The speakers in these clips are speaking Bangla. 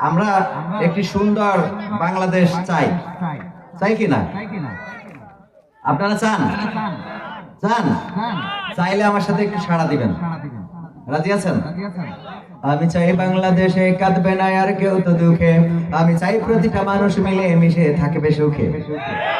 আমরা একটি সুন্দর বাংলাদেশ চাই। চাই। কি না? আপনারা চান? চান। চাইলে আমার সাথে একটু সাড়া দিবেন। রাজি আছেন? আমি চাই বাংলাদেশে কাঁদবে না আর কেউ তো দুঃখে। আমি চাই প্রতিটা মানুষ মিলে মিশে থাকবে সুখে।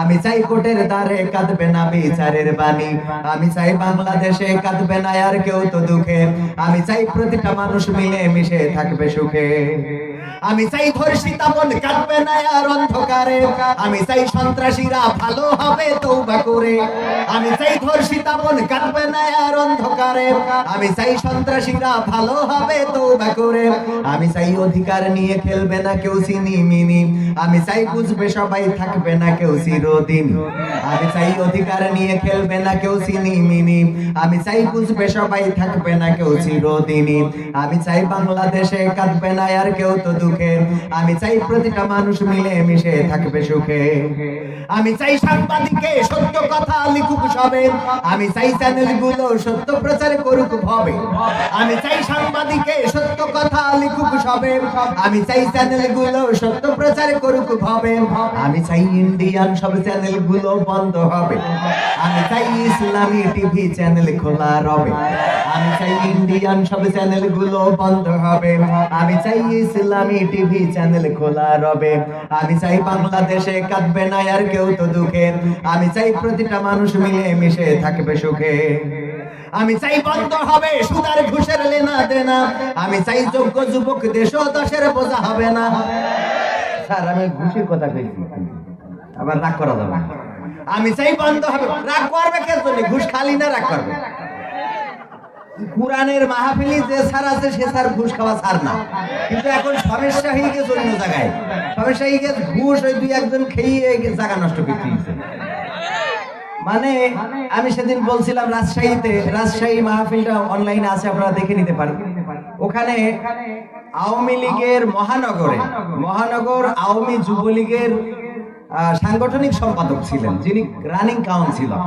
আমি চাই কোটের দ্বারে কাঁদবে না বিচারের বাণী। আমি চাই বাংলাদেশে কাঁদবে না আর কেউ তো দুঃখে। আমি চাই প্রতিটা মানুষ মিলে মিশে থাকবে সুখে। আমি চাই ধর্ষিতা মন কাটবে না আর অন্ধকারে। আমি চাই সন্ত্রাসীরা ভালো হবে তৌবা করে। আমি চাই ধর্ষিতা মন কাটবে না আর অন্ধকারে। আমি চাই সন্ত্রাসীরা ভালো হবে তৌবা করে। আমি চাই অধিকার নিয়ে খেলবে না কেউ চিনি মিনি। আমি চাই বুঝবে সবাই থাকবে না কেউ চিরদিন। আমি চাই অধিকার নিয়ে খেলবে না কেউ চিনি মিনি। আমি চাই বুঝবে সবাই থাকবে না কেউ চিরদিনই। আমি চাই বাংলাদেশে কাঁদবে না আর কেউ তো দুঃখে আমি চাই প্রতিটা মানুষ মিলে মিশে থাকবে সুখে। আমি চাই সাংবাদিকে সত্য কথা লিখুক সবে। আমি চাই চ্যানেলগুলো সত্য প্রচার করুক ভবে। আমি চাই সাংবাদিকে সত্য কথা লিখুক সবে। আমি চাই চ্যানেলগুলো সত্য প্রচার করুক ভবে। আমি চাই ইন্ডিয়ান সব চ্যানেলগুলো বন্ধ হবে। আমি চাই ইসলামী টিভি চ্যানেল খোলা রবে। আমি চাই ইন্ডিয়ান সব চ্যানেলগুলো বন্ধ হবে। আমি চাই ইসলামী টিভি চ্যানেল খোলা রবে। আমি চাই বাংলাদেশে কাঁদবে না, আর কেউ তো দুঃখে। আমি চাই প্রতিটা মানুষ মিলে মিশে থাকবে সুখে। আমি চাই বন্ধ হবে সুদার ঘুষের লেনা দেনা। আমি চাই যোগ্য যুবক দেশ দশের বোঝা হবে না। স্যার, আমি ঘুষের কথা কইছি। আবার রাগ করা যাবে। আমি চাই বন্ধ হবে। রাগ করবে কে জন্য? ঘুষ খালি না রাগ করবে? কোরআনের মাহফিলি যে স্যার আছে, সে স্যার ঘুষ খাওয়া স্যার না। কিন্তু এখন সমস্যা হয়ে গেছে অন্য জায়গায়। সমস্যা হয়ে গেছে, ঘুষ ওই দুই একজন খেয়ে জায়গা নষ্ট করতে। মানে আমি সেদিন বলছিলাম রাজশাহীতে, রাজশাহী মাহফিলটা অনলাইনে আছে, আপনারা দেখে নিতে পারেন। ওখানে আওয়ামী লীগের মহানগরে, মহানগর আওয়ামী যুবলীগের সাংগঠনিক সম্পাদক ছিলেন, যিনি রানিং কাউন্সিলর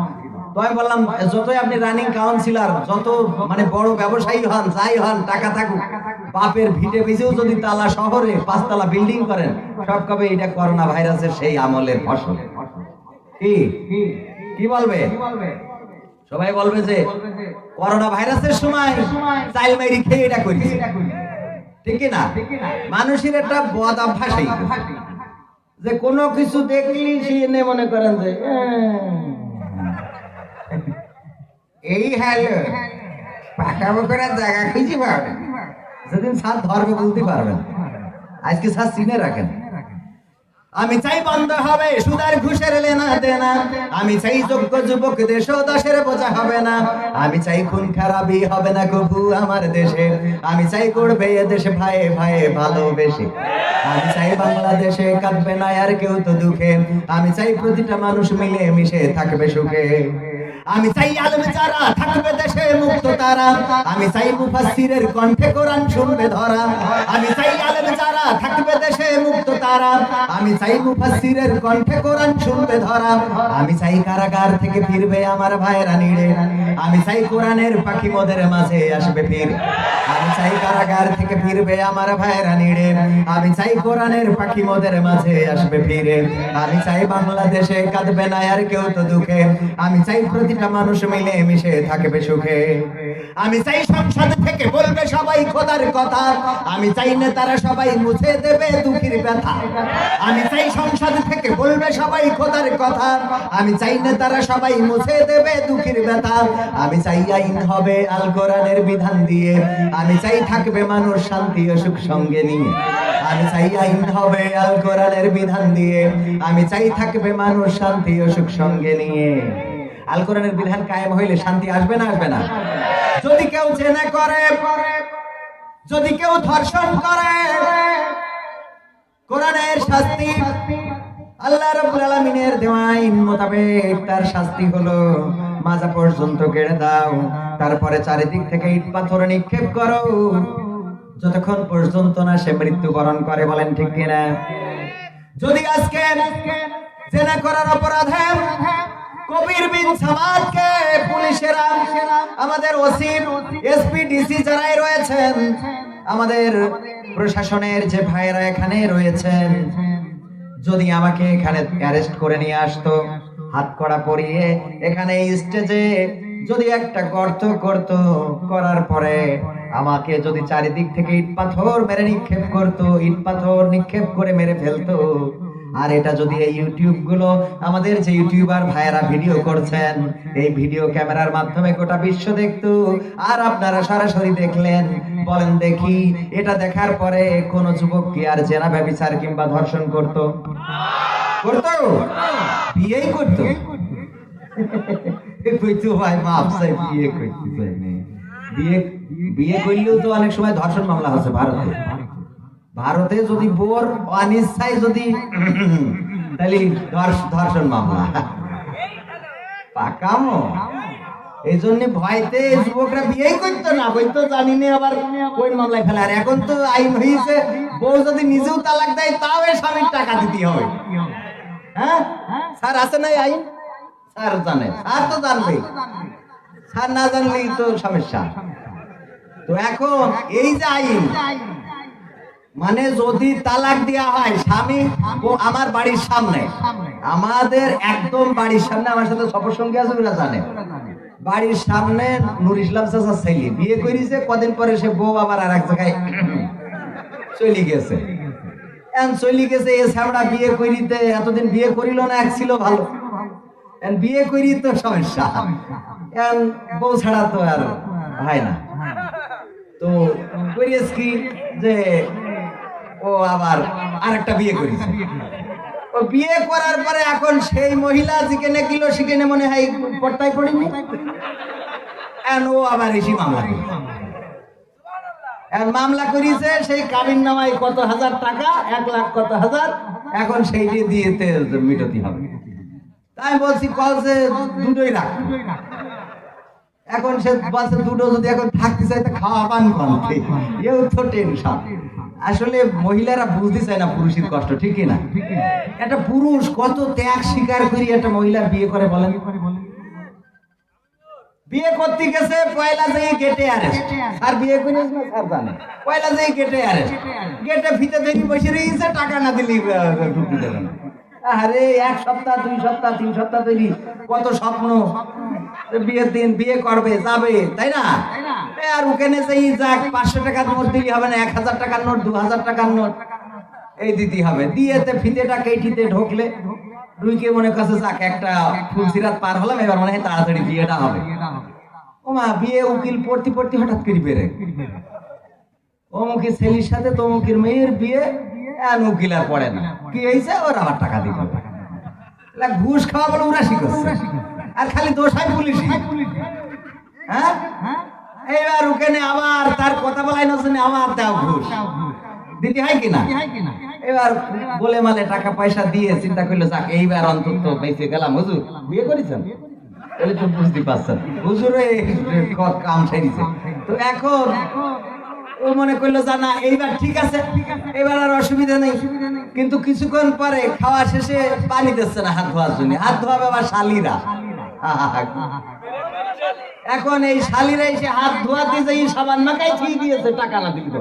তো আমি বললাম যতই আপনি রানিং কাউন্সিলর যত মানে বড় ব্যবসায়ী হন যাই হন টাকা থাকুক বাপের ভিটে বেঁচেও যদি তালা শহরে পাঁচতলা বিল্ডিং করেন সব কবে এটা করোনা ভাইরাসের সেই আমলের ফসল। কি? কি বলবে? সবাই বলবে যে করোনা ভাইরাসের সময় চাইল মাইরি খেয়ে এটা করি ঠিক না? মানুষের একটা বদ অভ্যাস যে কোনো কিছু দেখলি সে এনে মনে করেন যে "আহ, এই হ্যালো। পাকা বকরা জায়গা খুঁজে পাবেন যেদিন স্যার ধরবে বলতে পারবেন। আজকে স্যার চিনে রাখেন। আমি চাই বন্ধ হবে, সুদার ঘুষের লেনা দেনা। আমি চাই যোগ্য যুবক দেশ ও দশের বোঝা হবে না। আমি চাই খুন খারাপই হবে না কবু আমার দেশে। আমি চাই করবে দেশে ভাই ভাইয়ে ভালোবেসে। আমি চাই বাংলাদেশে কাঁদবে না আর কেউ তো দুঃখে। আমি চাই প্রতিটা মানুষ মিলে মিশে থাকবে সুখে। আমি চাই আলমে যারা থাকবে দেশে মুক্ত তারা। আমি চাই মুফাসসিরের কণ্ঠে কোরআন শুনবে ধরা। আমি চাই যারা থাকবে দেশে মুক্ত তারা। আমি চাই মুফাসসিরের কণ্ঠে কোরআন শুনবে ধরা। আমি চাই কারাগার থেকে ফিরবে আমার ভাইরা নিড়ে। আমি চাই কোরআনের পাখি মোদের মাঝে আসবে ফির। আমি চাই কারাগার থেকে ফিরবে আমার ভাইরা নিড়ে। আমি চাই কোরআনের পাখি মোদের মাঝে আসবে ফিরে। আমি চাই বাংলাদেশে কাঁদবে না আর কেউ তো দুঃখে। আমি চাই প্রতিটা মানুষ মিলে মিশে থাকবে সুখে। আমি চাই সংসদ থেকে বলবে সবাই খোদার কথা। আমি চাই নেতারা সবাই মুছে দেবে দুঃখের ব্যথা। আমি চাই সংসদ থেকে বলবে সবাই খোদার কথা। আমি চাই নেতারা সবাই মুছে দেবে দুঃখের ব্যথা। আমি চাই আইন হবে আল কোরআনের বিধান দিয়ে। আমি চাই থাকবে মানুষ শান্তি ও সুখ সঙ্গে নিয়ে। আমি চাই আইন হবে আল কোরআনের বিধান দিয়ে। আমি চাই থাকবে মানুষ শান্তি ও সুখ সঙ্গে নিয়ে। আল কোরআনের বিধান কায়েম হইলে শান্তি আসবে না আসবে না? যদি কেউ জেনে করে যদি কেউ ধর্ষণ করে, কোরআনের শাস্তি, আল্লাহ রাব্বুল আলামিনের দেওয়া আইন মোতাবেক তার শাস্তি হলো, মাজা পর্যন্ত কেড়ে দাও, তারপরে চারিদিক থেকে ইট পাথর নিক্ষেপ করো। যতক্ষণ পর্যন্ত না সে মৃত্যুবরণ করে, বলেন ঠিক কিনা? যদি আজকে জেনা করার অপরাধে কবির বিন সামাদকে আমাদের ওসি এসপি, ডিসি যারাই রয়েছেন, আমাদের প্রশাসনের যে ভাইয়েরা এখানে রয়েছেন, যদি আমাকে এখানে অ্যারেস্ট করে নিয়ে আসতো, হাত কড়া পরিয়ে এখানে স্টেজে যদি একটা গর্ত করত, করার পরে আমাকে যদি চারিদিক থেকে ইট পাথর মেরে নিক্ষেপ করতো ইট পাথর নিক্ষেপ করে মেরে ফেলতো আর এটা যদি এই ইউটিউবগুলো আমাদের যে ইউটিউবার ভাইয়েরা ভিডিও করছেন, এই ভিডিও ক্যামেরার মাধ্যমে গোটা বিশ্ব দেখতো, আর আপনারা সরাসরি দেখলেন, বলেন দেখি এটা দেখার পরে কোন যুবক কি আর জেনা ব্যবিচার কিংবা ধর্ষণ করত? করতো? বিয়েই করতো? কইতো, ভাই মাপ চাই, বিয়ে করতে চাই। বিয়ে বিয়ে করলেও তো অনেক সময় ধর্ষণ মামলা হচ্ছে ভারতে। ভারতে যদি বোর অনিচ্ছায় যদি, তাহলে ধর্ষ- ধর্ষণ মামলা। পাকামো এই জন্য ভয়তে যুবকরা বিয়ে করতো না বলতো জানি না আবার কোন মামলায় ফেলে আর এখন তো আইন হয়েছে বউ যদি নিজেও তালাক দেয়, তাও এর স্বামীর টাকা দিতে হবে। হ্যাঁ? স্যার আছে নাই আইন? স্যার জানে। স্যার তো জানবে স্যার না জানলেই তো সমস্যা। তো এখন এই যে আইন মানে যদি তালাক দেওয়া হয় স্বামী আমার বাড়ির সামনে। আমাদের একদম বাড়ির সামনে, আমার সাথে সফর আছে ওরা জানে। বাড়ির সামনে নুর ইসলাম চাচার ছেলে। বিয়ে করেছে, কদিন পরে সে বউ আবার আর এক জায়গায় চলে গেছে। চলে গেছে এ শ্যামড়া বিয়ে করিতে এতদিন বিয়ে করিল না, এক ছিল ভালো। বিয়ে করি তো সমস্যা। এখন বউ ছাড়া তো আর হয় না। তো করিয়েছ কি যে ও আবার আরেকটা বিয়ে করেছে ও বিয়ে করার পরে এখন সেই মহিলা যেখানে গেল সেখানে মনে হয় পর্দায় পড়িনি? এখন ও আবার এসে মামলা এখন মামলা করিছে, সেই কাবিন নামায় কত হাজার টাকা? এক লাখ কত হাজার? এখন সেই দিয়ে দিয়েতে মিটতি হবে। তাই বলছি, কল যে দুটোই রাখ। এখন সে বলছে, দুটো যদি এখন থাকতে চাই তা খাওয়া পান কম। এও তো টেনশন আসলে মহিলারা বুঝতে চায় না পুরুষের কষ্ট, ঠিক না একটা পুরুষ কত ত্যাগ স্বীকার করি একটা মহিলা বিয়ে করে বলেন? বিয়ে করতে গেছে, পয়লা যেই গেটে আরে। আর বিয়ে করে না স্যার জানে। পয়লা যেই গেটে আরে। গেটে ফিতে দেখি বসে রয়েছে, টাকা না দিলি ঢুকতে দেবে না। আরে এক সপ্তাহ, দুই সপ্তাহ, তিন সপ্তাহ তৈরি। কত স্বপ্ন। বিয়ের দিন বিয়ে করবে, যাবে, তাই না? আর ওখানে সেই যাক, পাঁচশো টাকার নোট দিলি হবে না, এক হাজার টাকার নোট, দু হাজার টাকার নোট। এই দিতে হবে। দিয়েতে ফিতেটা কেটিতে ঢোকলে, রুইকে মনে করছে, যাক, একটা ফুলসিরাত পার হলাম, এবার মনে হয় তাড়াতাড়ি বিয়েটা হবে। ও মা, বিয়ে উকিল পড়তে পড়তে হঠাৎ করে বেড়ে অমুকের ছেলের সাথে তমুকের মেয়ের বিয়ে আর উকিল আর পড়ে না। কি হয়েছে টাকা এলা ঘুষ খাওয়া বলে ওরা শিখছে আর খালি দোষাই পুলিশ। হ্যাঁ? এইবার আবার তার কথা বলাই না শুনে আবার দাও ঘুষ। দিতে হয় কিনা? এবার বলে মালে টাকা পয়সা দিয়ে চিন্তা করল, যাক, এইবার অন্তত বেঁচে গেলাম। হুজুর, বিয়ে করেছেন? বুঝতে পারছেন। হুজুরে কাম সেরিছে তো এখন ও মনে করল এইবার ঠিক আছে এবার আর অসুবিধা নেই। কিন্তু কিছুক্ষণ পরে খাওয়া শেষে পানি দিচ্ছে না হাত ধোয়ার জন্য। হাত ধোয়াবে আবার শালিরা। এখন এই শালিরা এসে হাত ধোয়াতে যে সাবান মাখাই ঠিক টাকা না দিতে?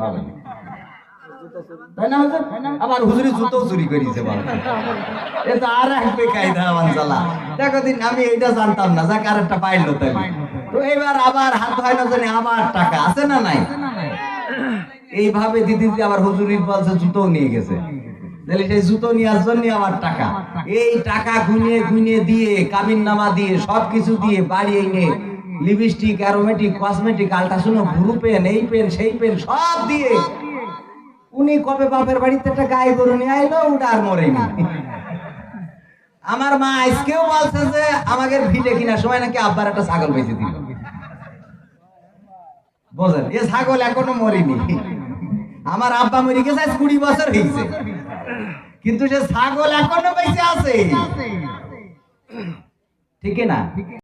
আবার হুজুরি জুতো চুরি করেছে বাবা এ তো আর এক বেকায়দা মানসালা দেখো দিন, আমি এইটা জানতাম না, যাক আর একটা পাইলো তাই তো এবার আবার হাত হয় না জানি আবার টাকা আছে না নাই? এইভাবে দিদি দিদি আবার হুজুরি বলছে জুতো নিয়ে গেছে। তাহলে সেই জুতো নেওয়ার জন্য আমার টাকা। এই টাকা গুনে গুনে দিয়ে কাবিন নামা দিয়ে সব কিছু দিয়ে বাড়ি এনে লিপস্টিক অ্যারোমেটিক কসমেটিক আলট্রাসোনো ভুরু পেন এই পেন সেই পেন সব দিয়ে। উনি কবে বাপের বাড়িতে একটা গাই গরু নিয়ে আইলো ওটা আর মরেনি আমার মা আজকেও বলছে যে, আমাকে ভিটে কিনার সময় নাকি আব্বার একটা ছাগল বেঁচে দিল। বোঝেন, এ ছাগল এখনও মরেনি। আমার আব্বা মরে গেছে আজ কুড়ি বছর হয়েছে কিন্তু সে ছাগল এখনও বেঁচে আছে। ঠিক না?